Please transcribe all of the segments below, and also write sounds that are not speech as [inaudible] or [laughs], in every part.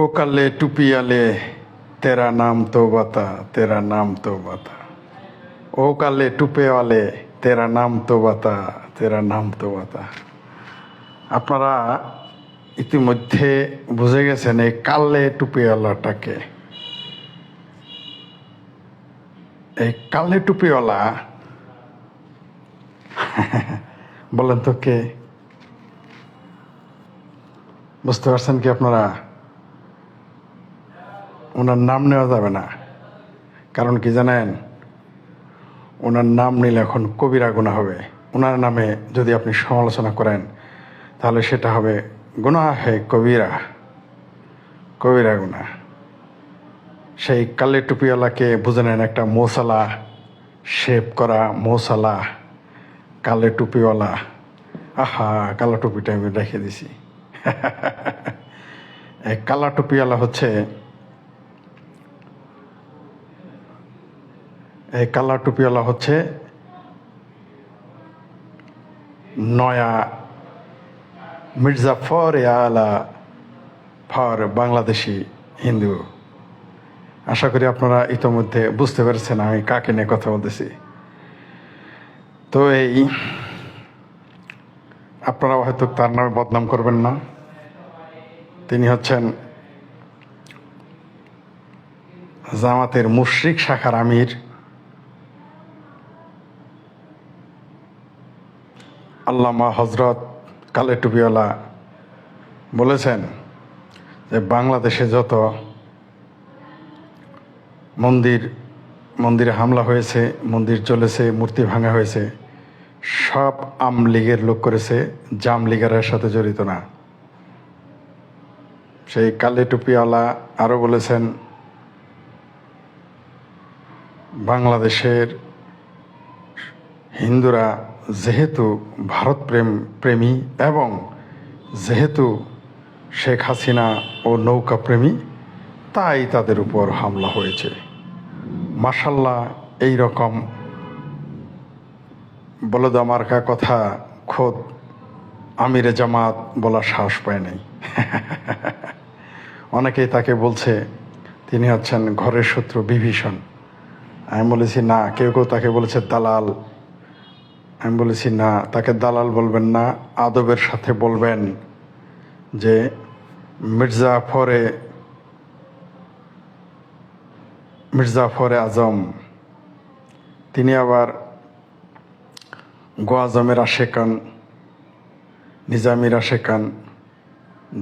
ও কালে টুপি আলে তেরা নাম তো বাতা তেরা নাম তো বাতা ও কালে টুপে আলে তেরা নাম তো বাতা তেরা নাম তো বাতা আপনারা ইতিমধ্যে বুঝে গেছেন এই কালে টুপিওয়ালাটাকে। এই কালে টুপিওয়ালা, বলেন তো কে? বুঝতে পারছেন কি আপনারা? ওনার নাম নেওয়া যাবে না। কারণ কি জানেন? ওনার নাম নিলে এখন কবিরা গুণা হবে। ওনার নামে যদি আপনি সমালোচনা করেন, তাহলে সেটা হবে গুণা হে কবিরা। কবিরা গুণা সেই কালে টুপিওয়ালাকে বুঝে নেন একটা মশালা শেপ করা মশালা কালে টুপিওয়ালা। আহা কালো টুপিটা আমি রেখে দিছি। [laughs] কালা টুপিওয়ালা হচ্ছে এই কালা টুপিওয়ালা হচ্ছে নয়া মির্জা ফর আলা ফর বাংলাদেশি হিন্দু। আশা করি আপনারা ইতোমধ্যে বুঝতে পেরেছেন আমি কাকে নিয়ে কথা বলতেছি। তো এই আপনারা হয়তো তার নামে বদনাম করবেন না। তিনি হচ্ছেন জামাতের মুশরিক শাখার আমির। আল্লামা হজরত কালে টুপিওয়ালা বলেছেন যে বাংলাদেশে যত মন্দির, মন্দিরে হামলা হয়েছে, মন্দির চলেছে মূর্তি ভাঙা হয়েছে, সব আম লীগের লোক করেছে, জাম লীগের সাথে জড়িত না। সেই কালে টুপিওয়ালা আরও বলেছেন, বাংলাদেশের হিন্দুরা যেহেতু ভারত প্রেম, প্রেমী এবং যেহেতু শেখ হাসিনা ও নৌকা প্রেমী, তাই তাদের উপর হামলা হয়েছে। মাসাল্লাহ এই রকম বলদ মার্কা কথা খোদ আমিরে জামাত বলার সাহস পায় নাই। [laughs] অনেকেই তাকে বলছে, তিনি হচ্ছেন ঘরের শত্রু বিভীষণ। আমি বলেছি, না, কেউ কেউ তাকে বলেছে দালাল। আমি বলেছি, না, তাকে দালাল বলবেন না, আদবের সাথে বলবেন যে মির্জাফরে মির্জাফরে আজম, তিনি আবার গোয়াজমের আশেকান, নিজামির আশেকান,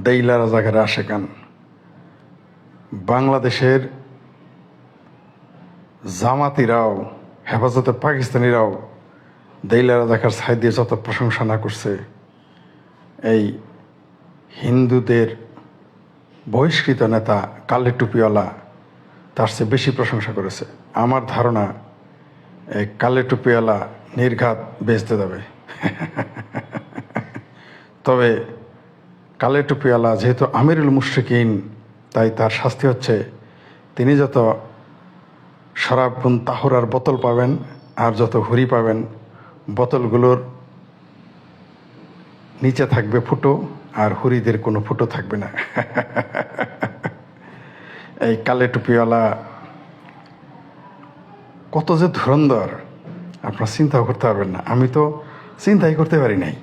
দেইলা রাজাঘের আশেকান। বাংলাদেশের জামাতিরাও, হেফাজতে পাকিস্তানিরাও দেইলা দেখার সাই দিয়ে যত প্রশংসা না করছে, এই হিন্দুদের বহিষ্কৃত নেতা, কালে টুপিওয়ালা, তার চেয়ে বেশি প্রশংসা করেছে। আমার ধারণা, এই কালে টুপিওয়ালা নির্ঘাত বেচতে যাবে। [laughs] তবে কালে টুপিওয়ালা যেহেতু আমিরুল মুশরিকিন, তাই তার শাস্তি হচ্ছে, তিনি যত শরাবগুন তাহুরার বোতল পাবেন আর যত হুরি পাবেন বোতলগুলোর নিচে থাকবে ফুটো আর হুরিদের কোনো ফুটো থাকবে না। [laughs] এই কালে টুপিওয়ালা কত যে ধুরন্ধর। আপনার চিন্তাও করতে পারবেন না। আমি তো চিন্তাই করতে পারি নাই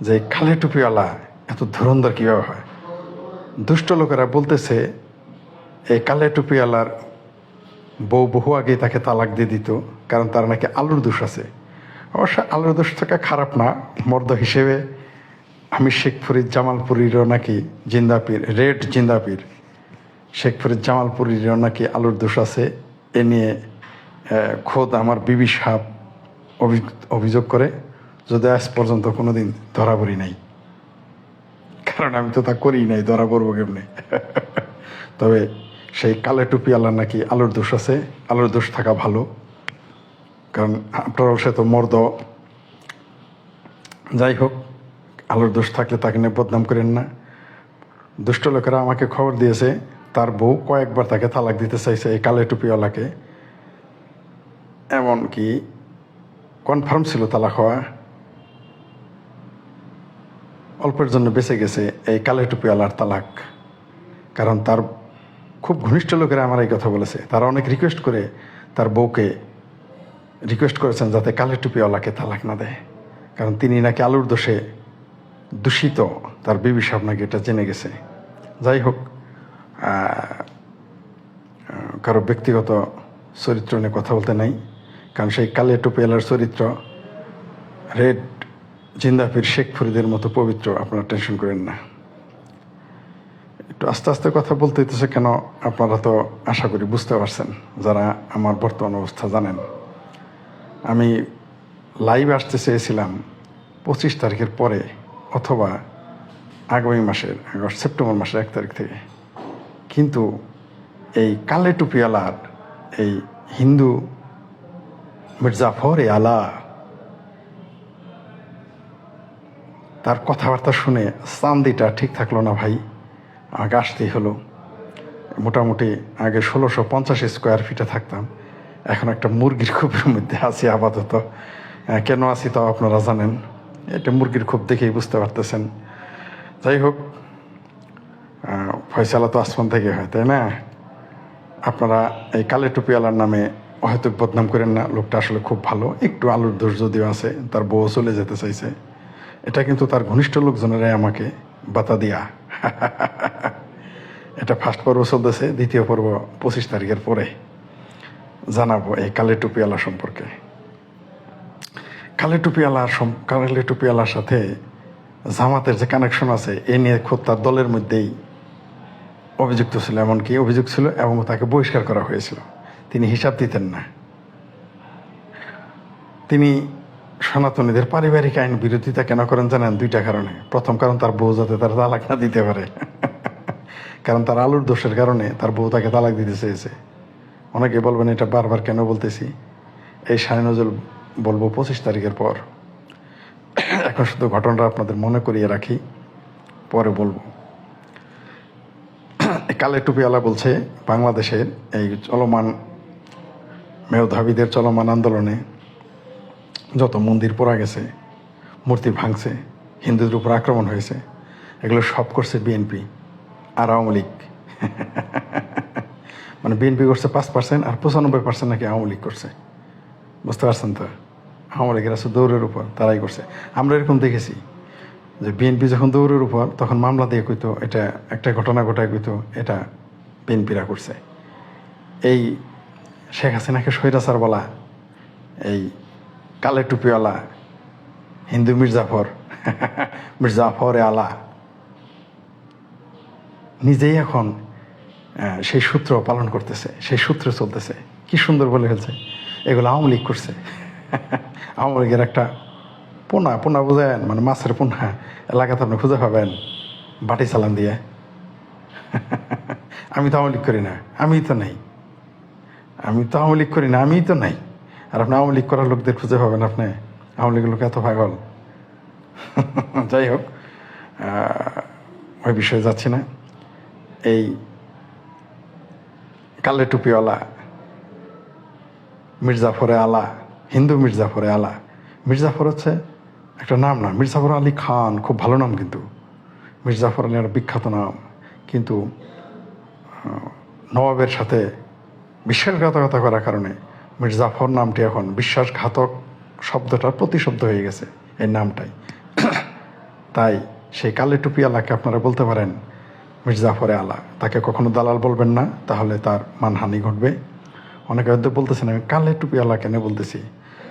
যে কালে টুপিওয়ালা এত ধুরন্ধর কীভাবে হয়। দুষ্ট লোকেরা বলতেছে, এই কালে টুপিওয়ালার বউ বহু আগেই তাকে তালাক দিয়ে দিত, কারণ তার নাকি আলুর দোষ আছে। অবশ্য আলুর দোষ থাকা খারাপ না, মর্দ হিসেবে আমি শেখ ফরিদ জামালপুরীরও নাকি জিন্দাপির, রেড জিন্দাপির। শেখ ফরিদ জামালপুরীরও নাকি আলুর দোষ আছে, এ নিয়ে খোদ আমার বিবি সাপ অভিযোগ করে যদি আজ পর্যন্ত কোনো দিন ধরা পড়ি নাই। কারণ আমি তো তা করি নাই, ধরা পড়ব কেমনে? [laughs] তবে সেই কালে টুপি আল্লাহ নাকি আলুর দোষ আছে, আলুর দোষ থাকা ভালো। কারণ আপনার সে তো মর্দ। যাই হোক আলুর দোষ থাকলে তাকে নিয়ে বদনাম করেন না। দুষ্ট লোকেরা আমাকে খবর দিয়েছে, তার বউ কয়েকবার তাকে তালাক দিতে চাইছে এই কালে টুপিওয়ালাকে। এমনকি কনফার্ম ছিল তালাক হওয়া। অল্পের জন্য বেঁচে গেছে এই কালে টুপিওয়ালার তালাক। কারণ তার খুব ঘনিষ্ঠ লোকেরা আমার এই কথা বলেছে। তারা অনেক রিকোয়েস্ট করে তার বউকে রিকোয়েস্ট করেছেন যাতে কালে টুপিওয়ালাকে তালাক না দেয়। কারণ তিনি নাকি আলুর দোষে দূষিত, তার বিবি সাহেব নাকি এটা জেনে গেছে। যাই হোক কারও ব্যক্তিগত চরিত্র নিয়ে কথা বলতে নাই, কারণ সেই কালে টুপিওয়ালার চরিত্র, রেড জিন্দাফির শেখ ফরিদের মতো পবিত্র, আপনারা টেনশন করেন না। একটু আস্তে আস্তে কথা বলতে হইতেছে কেন, আপনারা তো আশা করি বুঝতে পারছেন, যারা আমার বর্তমান অবস্থা জানেন। আমি লাইভ আসতে চেয়েছিলাম পঁচিশ তারিখের পরে অথবা আগামী মাসের, আগস্ট, সেপ্টেম্বর মাসের এক তারিখ থেকে। কিন্তু এই কালে টুপিওয়ালার এই হিন্দু মির্জাফর এ আলা তার কথাবার্তা শুনে চান্দিটা ঠিক থাকল না ভাই। আমাকে আসতেই হলো। মোটামুটি আগে ষোলোশো পঞ্চাশ স্কোয়ার ফিটে থাকতাম। এখন একটা মুরগির খোপের মধ্যে আছি আপাতত। কেন আছি তাও আপনারা জানেন। এটা মুরগির খোপ দেখেই বুঝতে পারতেছেন। যাই হোক ফয়সালা তো আসমান থেকে হয়, তাই না? আপনারা এই কালে টুপিওয়ালার নামে হয়তো বদনাম করেন না, লোকটা আসলে খুব ভালো। একটু আলুর দোষ যদিও আছে, তার বউ চলে যেতে চাইছে। এটা কিন্তু তার ঘনিষ্ঠ লোকজনেরাই আমাকে বাতা দিয়া। [laughs] এটা ফার্স্ট পর্ব চলতেছে, দ্বিতীয় পর্ব পঁচিশ তারিখের পরে। জানাব এই কালে টুপিওয়ালা সম্পর্কে। কালে টুপিওয়ালার কালে টুপিওয়ালার সাথে জামাতের যে কানেকশন আছে, এ নিয়ে খোদ তার দলের মধ্যেই অভিযুক্ত ছিল, এমনকি অভিযোগ ছিল এবং তাকে বহিষ্কার করা হয়েছিল। তিনি হিসাব দিতেন না। তিনি সনাতনীদের পারিবারিক আইন বিরোধিতা কেন করেন জানেন? দুইটা কারণে। প্রথম কারণ, তার বউ যাতে তার তালাক না দিতে পারে। [laughs] কারণ তার আলুর দোষের কারণে তার বউ তাকে তালাক দিতে চেয়েছে। অনেকে বলবেন, এটা বারবার কেন বলতেছি? এই সাড়ে নজল বলব, পঁচিশ তারিখের পর। এখন শুধু ঘটনাটা আপনাদের মনে করিয়ে রাখি, পরে বলব। কালে টুপিওয়ালা বলছে, বাংলাদেশের এই চলমান, মেধাবীদের চলমান আন্দোলনে যত মন্দির পোড়া গেছে, মূর্তি ভাঙছে, হিন্দুদের উপর আক্রমণ হয়েছে, এগুলো সব করছে বিএনপি আর আওয়ামী লীগ। [laughs] মানে বিএনপি করছে পাঁচ পার্সেন্ট আর পঁচানব্বই পার্সেন্ট নাকি আওয়ামী লীগ করছে। বুঝতে পারছেন তো? আওয়ামী লীগের আছে দৌড়ের উপর, তারাই করছে। আমরা এরকম দেখেছি যে বিএনপি যখন দৌড়ের উপর, তখন মামলা দিয়ে কইতো, এটা একটা ঘটনা ঘটায় কইতো, এটা বিএনপিরা করছে। এই শেখ হাসিনাকে স্বৈরাচার বলা, এই কালে টুপিওয়ালা, হিন্দু মির্জাফর [laughs] মির্জাফর আলা নিজেই এখন সেই সূত্র পালন করতেছে, সেই সূত্র চলতেছে। কি সুন্দর বলে ফেলছে। এগুলো আওয়ামী লীগ করছে। [laughs] আওয়ামী লীগের একটা পোনা পোনা বোঝেন মানে মাছের পোনা, এলাকাতে আপনি খুঁজে পাবেন, বাটি চালান দিয়ে। [laughs] আমি তো আওয়ামী লীগ করি না আমি তো নাই। আমি তো আওয়ামী লীগ করি না, আমিই তো নাই। আর আপনি আওয়ামী লীগ করার লোকদের খুঁজে পাবেন আপনি। আওয়ামী লীগের লোক এত পাগল। [laughs] যাই হোক ওই বিষয়ে যাচ্ছি না। এই কালে টুপিওয়ালা মির্জাফরে আলা, হিন্দু মির্জাফরে আলা। মির্জাফর হচ্ছে একটা নাম না, মির্জাফর আলী খান, খুব ভালো নাম কিন্তু। মির্জাফর আলী একটা বিখ্যাত নাম। কিন্তু নবাবের সাথে বিশ্বাসঘাতকতা করার কারণে মির্জাফর নামটি এখন বিশ্বাসঘাতক শব্দটার প্রতিশব্দ হয়ে গেছে এই নামটাই। [coughs] তাই সেই কালে টুপি আলাকে আপনারা বলতে পারেন মির্জাফরে আলা তাকে কখনো দালাল বলবেন না, তাহলে তার মানহানি ঘটবে। অনেকে হয়তো বলতেছেন, আমি কালে টুপি আলা কেন বলতেছি,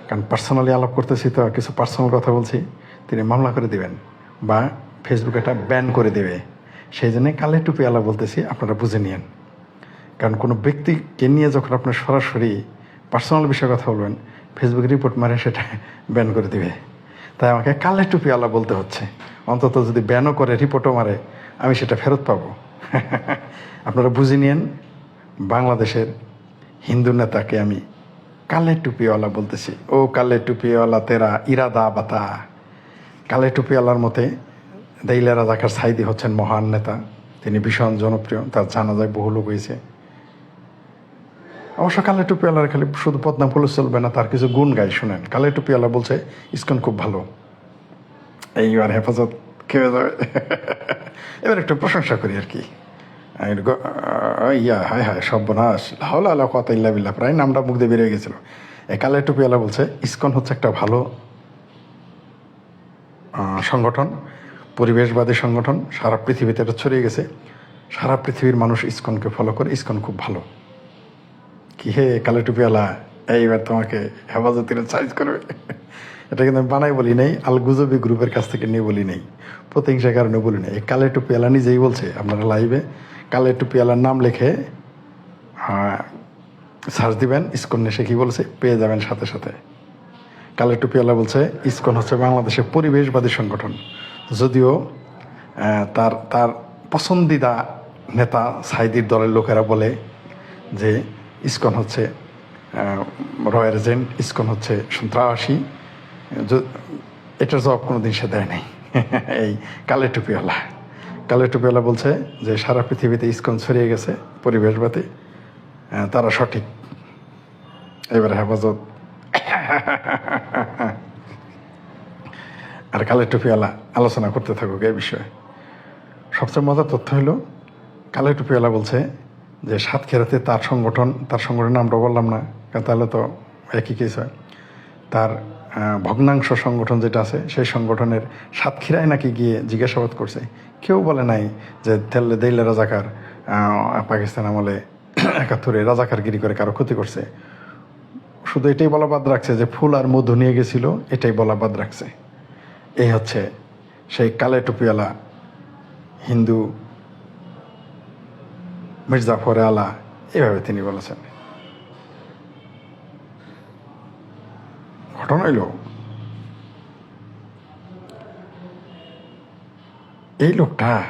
কারণ পার্সোনালি আলাপ করতেছি তো, কিছু পার্সোনাল কথা বলছি, তিনি মামলা করে দিবেন বা ফেসবুকে এটা ব্যান করে দেবে। সেই জন্য কালে টুপি আলা বলতেছি, আপনারা বুঝে নিয়েন। কারণ কোনো ব্যক্তিকে নিয়ে যখন আপনার সরাসরি পার্সোনাল বিষয়ে কথা বলবেন ফেসবুক রিপোর্ট মারে সেটা ব্যান করে দিবে। তাই আমাকে কালে টুপি আলা বলতে হচ্ছে। অন্তত যদি ব্যানও করে রিপোর্টও মারে আমি সেটা ফেরত পাবো। আপনারা বুঝে নিয়েন, বাংলাদেশের হিন্দু নেতাকে আমি কালে টুপিওয়ালা বলতেছি। ও কালে টুপিওয়ালা তেরা ইরাদা বাতা। কালে টুপিওয়ালার মতে দেইলা রাজাকার সাইদি হচ্ছেন মহান নেতা। তিনি ভীষণ জনপ্রিয়, তার জানা যায় বহু লোক হয়েছে। অবশ্য কালে টুপিওয়ালার খালি শুধু পদ্মা ফুলে চলবে না, তার কিছু গুণ গাই শুনেন। কালে টুপিওয়ালা বলছে, ইস্কন খুব ভালো। এইবার হেফাজত খেয়ে যাবে। এবার একটু প্রশংসা করি আর কি। ইয়া, হায় হায়, সর্বনাশ। হাওলা আল্লাহ কত ইল্লা বিল্লাহ। প্রায় নামটা মুখ দিয়ে বেরিয়ে গেছিল এই কালে টুপিওয়ালা বলছে, ইসকন হচ্ছে একটা ভালো সংগঠন, পরিবেশবাদী সংগঠন, সারা পৃথিবীতে এটা ছড়িয়ে গেছে। সারা পৃথিবীর মানুষ ইসকনকে ফলো করে, ইসকন খুব ভালো। কি হে কালে টুপিওয়ালা এইবার তোমাকে হেফাজতের সাইজ করবে। এটা কিন্তু আমি বানাই বলি নাই আল গুজবি গ্রুপের কাছ থেকে নিয়ে বলি নাই। প্রতিহিংসার কারণে বলি নাই। কালে টুপিওয়ালা নিজেই বলছে, আপনারা লাইভে। কালে টুপিওয়ালার নাম লিখে সার্চ দিবেন, ইসকন এসে কি বলছে, পেয়ে যাবেন সাথে সাথে। কালে টুপিওয়ালা বলছে, ইসকন হচ্ছে বাংলাদেশের পরিবেশবাদী সংগঠন। যদিও তার তার পছন্দিদা নেতা সাইদির দলের লোকেরা বলে যে, ইসকন হচ্ছে রয়্যাল এজেন্ট, ইসকন হচ্ছে সন্ত্রাসী। এটার জবাব কোনোদিন সে দেয় নাই। [laughs] এই কালে টুপিওয়ালা। কালে টুপিওয়ালা বলছে যে সারা পৃথিবীতে ইসকন ছড়িয়ে গেছে পরিবেশবাদী তারা সঠিক। এবার হেফাজত। [laughs] আর কালের টুপিওয়ালা আলোচনা করতে থাকুক এই বিষয়ে। সবচেয়ে মজার তথ্য হলো, কালের টুপিওয়ালা বলছে যে সাতক্ষীরাতে তার সংগঠন, তার সংগঠনের নামটা বললাম না তাহলে তো একই কেস হয়। তার ভগ্নাংশ সংগঠন যেটা আছে, সেই সংগঠনের সাতক্ষীরায় নাকি গিয়ে জিজ্ঞাসাবাদ করছে। কেউ বলে নাই যে তেলে দেইলে রাজাকার পাকিস্তান আমলে একাত্তরে রাজাকারগিরি করে কারও ক্ষতি করছে। শুধু এটাই বলা বাদ রাখছে যে ফুল আর মধু নিয়ে গেছিল, এটাই বলা বাদ রাখছে। এই হচ্ছে সেই কালে টুপিওয়ালা হিন্দু মির্জাফরে আলা, এভাবে তিনি বলেছেন। ঘটনা হইল এই লোকটা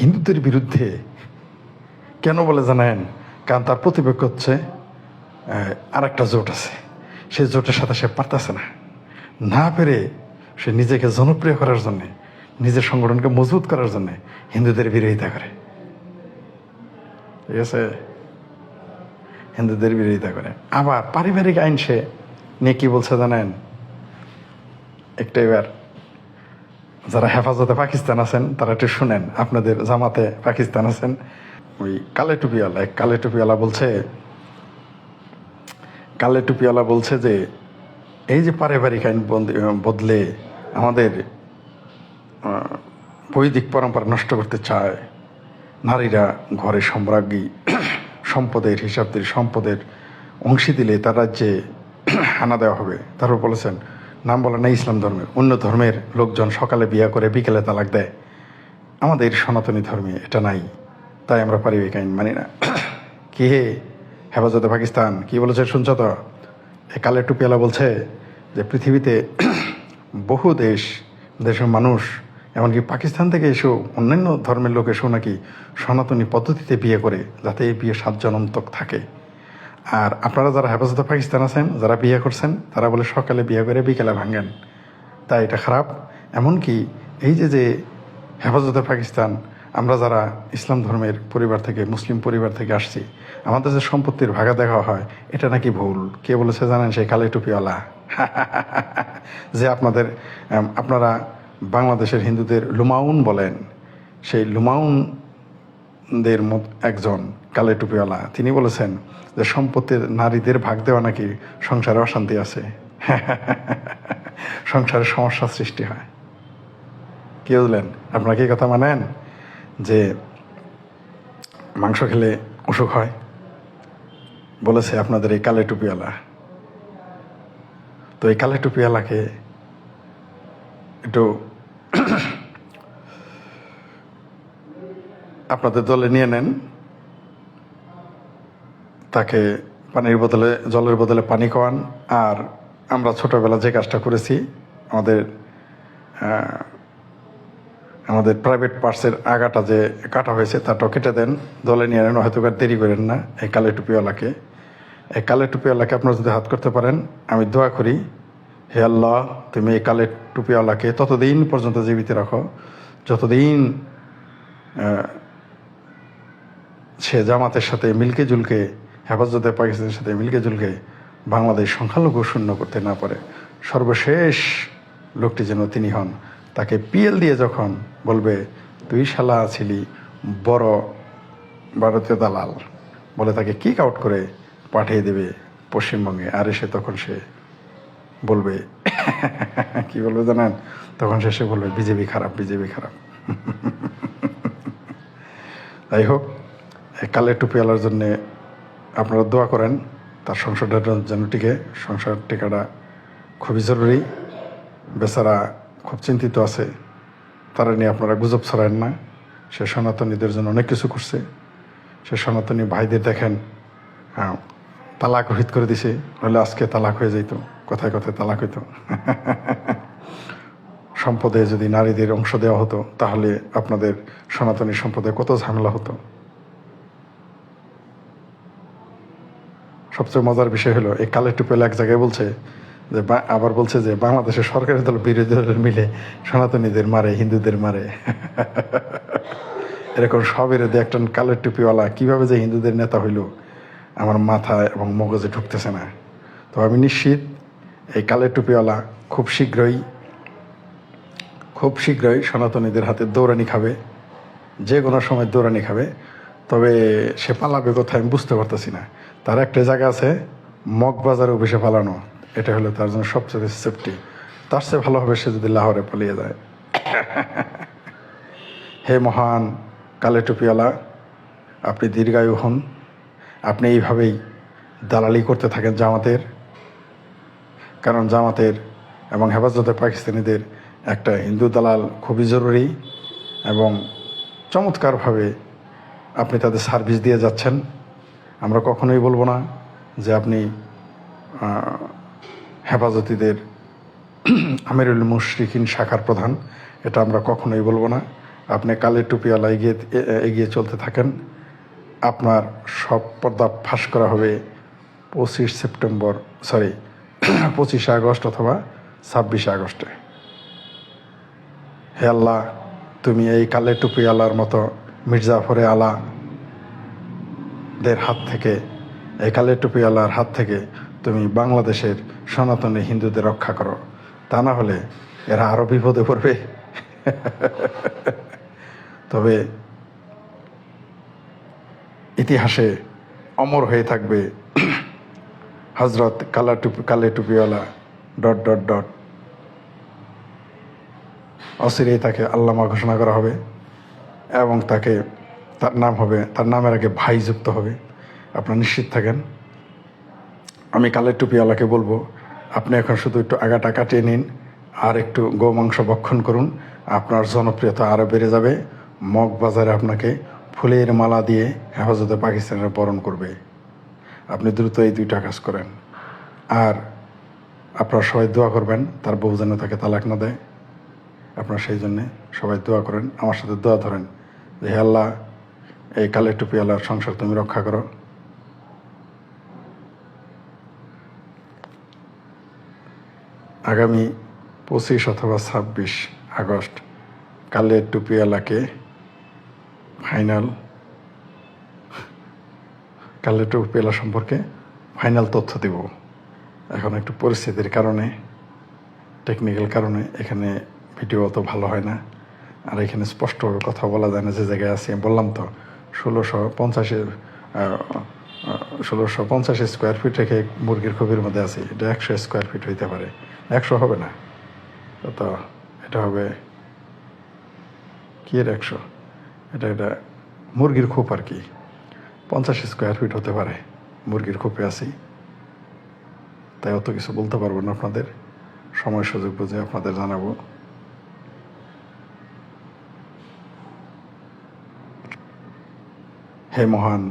হিন্দুদের বিরুদ্ধে কেন বলে জানেন? কারণ তার প্রতিপক্ষ হচ্ছে আর একটা জোট আছে। সেই জোটের সাথে সে পারতেছে না। না পেরে সে নিজেকে জনপ্রিয় করার জন্যে, নিজের সংগঠনকে মজবুত করার জন্যে হিন্দুদের বিরোধিতা করে। ঠিক আছে? হিন্দুদের বিরোধিতা করে। আবার পারিবারিক আইন সে নিয়ে কি বলছে জানেন? একটা এবার যারা হেফাজতে পাকিস্তান আছেন, তারা একটু শুনেন, আপনাদের জামাতে পাকিস্তান আছেন। ওই কালে টুপিওয়ালা, এক কালে টুপিওয়ালা বলছে, কালে টুপিওয়ালা বলছে যে, এই যে পারিবারিক আইন বদলে আমাদের বৈদিক পরম্পরা নষ্ট করতে চায়, নারীরা ঘরে সম্রাজ্ঞী, [clears throat] সম্পদের হিসাব দিয়ে সম্পদের অংশী দিলে তার রাজ্যে হানা দেওয়া হবে। তারপর বলেছেন, নাম বলে না ইসলাম ধর্মের। অন্য ধর্মের লোকজন সকালে বিয়া করে বিকেলে তালাক দেয়। আমাদের সনাতনী ধর্মে এটা নাই। তাই আমরা পারিবারিক আইন মানি না। [clears throat] কি? হে হেফাজতে পাকিস্তান। কি বলেছে শুনছ তো? এ কালে টুপিয়ালা বলছে যে, পৃথিবীতে [clears throat] বহু দেশ, দেশের মানুষ, এমনকি পাকিস্তান থেকে এসেও অন্যান্য ধর্মের লোক এসেও নাকি সনাতনী পদ্ধতিতে বিয়ে করে, যাতে এই বিয়ে সাত জনন্তক থাকে। আর আপনারা যারা হেফাজতে পাকিস্তান আছেন, যারা বিয়ে করছেন, তারা বলে সকালে বিয়ে করে বিকেলে ভাঙেন। তাই এটা খারাপ। এমনকি এই যে যে হেফাজতে পাকিস্তান, আমরা যারা ইসলাম ধর্মের পরিবার থেকে, মুসলিম পরিবার থেকে আসছি, আমাদের যে সম্পত্তির ভাগা দেখা হয়, এটা নাকি ভুল? কে বলেছে জানেন সেই কালে টুপিওয়ালা? [laughs] যে আপনাদের আপনারা বাংলাদেশের হিন্দুদের লুমাউন বলেন, সেই লুমাউনদের মত একজন কালে টুপিওয়ালা। তিনি বলেছেন যে সম্পত্তির নারীদের ভাগ দেওয়া নাকি সংসারে অশান্তি আছে। [laughs] সংসারে সমস্যা সৃষ্টি হয়। কি বুঝলেন? আপনারা কি কথা মানেন? যে মাংস খেলে অসুখ হয়? বলেছে আপনাদের এই কালে টুপিওয়ালা। তো এই কালে টুপিওয়ালাকে একটু [clears throat] আপনাদের দলে নিয়ে নেন। তাকে পানির বদলে, জলের বদলে পানি খাওয়ান। আর আমরা ছোটবেলা যে কাজটা করেছি, আমাদের আমাদের প্রাইভেট পার্টসের আগাটা যে কাটা হয়েছে তাটাও কেটে দেন। দলে নিয়ে নেন হয়তো দেরি করেন না, এই কালে টুপিওয়ালাকে। এই কালে টুপিওয়ালাকে আপনারা যদি হাত করতে পারেন, আমি দোয়া করি, হে আল্লাহ, তুমি এই কালে টুপিওয়ালাকে ততদিন পর্যন্ত জীবিত রাখো। যতদিন সে জামাতের সাথে মিলকে জুলকে হেফাজতে পাকিস্তানের সাথে মিলকে জুলকে বাংলাদেশ সংখ্যালঘু শূন্য করতে না পারে। সর্বশেষ লোকটি যেন তিনি হন, তাকে পিএল দিয়ে যখন বলবে, তুই শালা ছিলি বড় ভারতীয় দালাল, বলে তাকে কিক আউট করে পাঠিয়ে দেবে পশ্চিমবঙ্গে। আর এসে তখন সে বলবে, [laughs] কি বলবে জানেন? তখন সে সে বলবে, বিজেপি খারাপ বিজেপি খারাপ। [laughs] যাই হোক এই কালের টুপিওয়ালার জন্যে আপনারা দোয়া করেন, তার সংসারটা যেন টিকে। সংসার টেকাটা খুবই জরুরি। বেচারা খুব চিন্তিত আছে। তারা নিয়ে আপনারা গুজব ছড়ায়েন না। সে সনাতনীদের জন্য অনেক কিছু করছে। সে সনাতনী ভাইদের দেখেন হ্যাঁ তালাক হিত করে দিছে। নইলে আজকে তালাক হয়ে যেত কথায় কথায় তালাক হইতো। [laughs] সম্পদে যদি নারীদের অংশ দেওয়া হতো, তাহলে আপনাদের সনাতনী সম্পদে কত ঝামেলা হতো। সবচেয়ে মজার বিষয় হলো, এই কালের টুপেল এক জায়গায় বলছে যে আবার বলছে যে, বাংলাদেশের সরকারি দল বিরোধী দল মিলে সনাতনীদের মারে, হিন্দুদের মারে। [laughs] এরকম সবের দিয়ে একজন কালের টুপিওয়ালা কীভাবে যে হিন্দুদের নেতা হইল, আমার মাথায় এবং মগজে ঢুকতেছে না। তো আমি নিশ্চিত এই কালের টুপিওয়ালা খুব শীঘ্রই খুব শীঘ্রই সনাতনীদের হাতে দৌড়ানি খাবে, যে কোনো সময় দৌড়ানি খাবে, তবে সে পালাবে কোথায় আমি বুঝতে পারতেছি না। তার একটা জায়গা আছে, মগবাজারে অফিসে পালানো। এটা হলো তার জন্য সবচেয়ে বেশি সেফটি তার চেয়ে ভালো হবে সে যদি লাহোরে পালিয়ে যায়। [laughs] হে মহান কালে টুপিওয়ালা, আপনি দীর্ঘায়ু হন। আপনি এইভাবেই দালালি করতে থাকেন জামাতের। কারণ জামাতের এবং হেফাজতে পাকিস্তানিদের একটা হিন্দু দালাল খুবই জরুরি এবং চমৎকারভাবে আপনি তাদের সার্ভিস দিয়ে যাচ্ছেন। আমরা কখনোই বলব না যে আপনি হেফাজতিদের [clears throat] আমিরুল মুশরিকিন শাখার প্রধান। এটা আমরা কখনোই বলব না। আপনি কালের টুপিওয়ালা এগিয়ে এগিয়ে চলতে থাকেন। আপনার সব পর্দা ফাঁস করা হবে পঁচিশ সেপ্টেম্বর, সরি, [clears throat] পঁচিশে আগস্ট অথবা ছাব্বিশে আগস্টে। হে আল্লাহ, তুমি এই কালে টুপিওয়ালার মতো মির্জাফরে আলা দের হাত থেকে, এই কালে টুপিওয়ালার হাত থেকে তুমি বাংলাদেশের সনাতনী হিন্দুদের রক্ষা করো। তা না হলে এরা আরও বিপদে পড়বে। [laughs] তবে ইতিহাসে অমর হয়ে থাকবে [clears throat] হজরত কালা টুপি কালে টুপিওয়ালা ডট ডট ডট। অচিরেই তাকে আল্লামা ঘোষণা করা হবে এবং তাকে তার নাম হবে, তার নামের আগে ভাই যুক্ত হবে। আপনারা নিশ্চিত থাকেন। আমি কালের টুপিওয়ালাকে বলব, আপনি এখন শুধু একটু আগাটা কাটিয়ে নিন আর একটু গোমাংস ভক্ষণ করুন। আপনার জনপ্রিয়তা আরও বেড়ে যাবে। মগ বাজারে আপনাকে ফুলের মালা দিয়ে হেফাজতে পাকিস্তানের বরণ করবে। আপনি দ্রুত এই দুইটা কাজ করেন। আর আপনারা সবাই দোয়া করবেন, তার বউ যেন তাকে তালাক না দেয়। আপনারা সেই জন্যে সবাই দোয়া করেন। আমার সাথে দোয়া ধরেন যে আল্লাহ এই কালে টুপিওয়ালার সংসার তুমি রক্ষা করো। আগামী পঁচিশ অথবা ছাব্বিশ আগস্ট কালের টুপিওয়ালাকে ফাইনাল কালের টুপিওয়ালা সম্পর্কে ফাইনাল তথ্য দেব। এখন একটু পরিস্থিতির কারণে টেকনিক্যাল কারণে এখানে ভিডিও অত ভালো হয় না। আর এখানে স্পষ্টভাবে কথা বলা যায় না যে জায়গায় আছি বললাম তো। ষোলোশো পঞ্চাশে ষোলোশো পঞ্চাশ স্কোয়ার ফিট রেখে মুরগির খবির মধ্যে আছি। এটা একশো স্কোয়ার ফিট হইতে পারে। একশো হবে না। তো এটা হবে কি এর একশো? এটা এটা মুরগির খোপ আর কি। পঞ্চাশ স্কোয়ার ফিট হতে পারে। মুরগির খোপে আছি। তাই অত কিছু বলতে পারব না আপনাদের। সময় সুযোগ বুঝে আপনাদের জানাব। হে মহান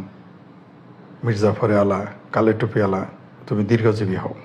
মির্জাফরে আলা কালে টুপিয়ালা তুমি দীর্ঘজীবী হও।